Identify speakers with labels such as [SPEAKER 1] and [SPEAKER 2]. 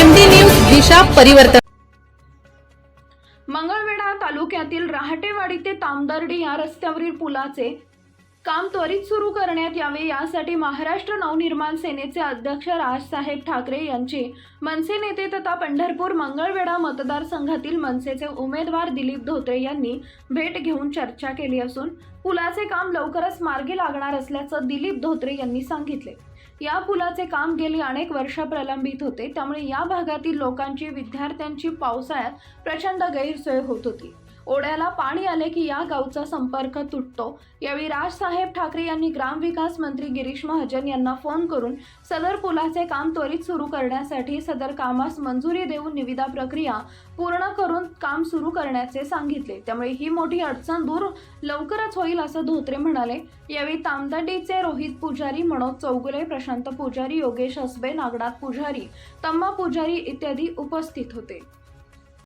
[SPEAKER 1] MD news दिशा परिवर्तन.
[SPEAKER 2] मंगळवेढा तालुक्यातील रहाटेवाडी ते तामदर्डी या रस्त्यावरील पुलाचे काम त्वरित सुरू करण्यात यावे यासाठी महाराष्ट्र नवनिर्माण सेनेचे अध्यक्ष राजसाहेब ठाकरे यांची मनसे नेते तथा पंढरपूर मंगळवेढा मतदारसंघातील मनसेचे उमेदवार दिलीप धोत्रे यांनी भेट घेऊन चर्चा केली असून पुलाचे काम लवकरच मार्गी लागणार असल्याचं दिलीप धोत्रे यांनी सांगितले. या पुलाचे काम गेली अनेक वर्ष प्रलंबित होते त्यामुळे या भागातील लोकांची विद्यार्थ्यांची पावसाळ्यात प्रचंड गैरसोय होत होती. ओढ्याला पाणी आले की या गावचा संपर्क तुटतो. यावेळी राजसाहेब ठाकरे यांनी ग्रामविकास मंत्री गिरीश महाजन यांना फोन करून सदर पुलाचे काम त्वरित सुरू करण्यासाठी सदर कामास मंजुरी देऊन निविदा प्रक्रिया पूर्ण करून काम सुरू करण्याचे सांगितले. त्यामुळे ही मोठी अडचण दूर लवकरच होईल असं धोत्रे म्हणाले. यावेळी तामदंडीचे रोहित पुजारी मनोज चौगुले प्रशांत पुजारी योगेश हसबे नागनाथ पुजारी तम्मा पुजारी इत्यादी उपस्थित होते.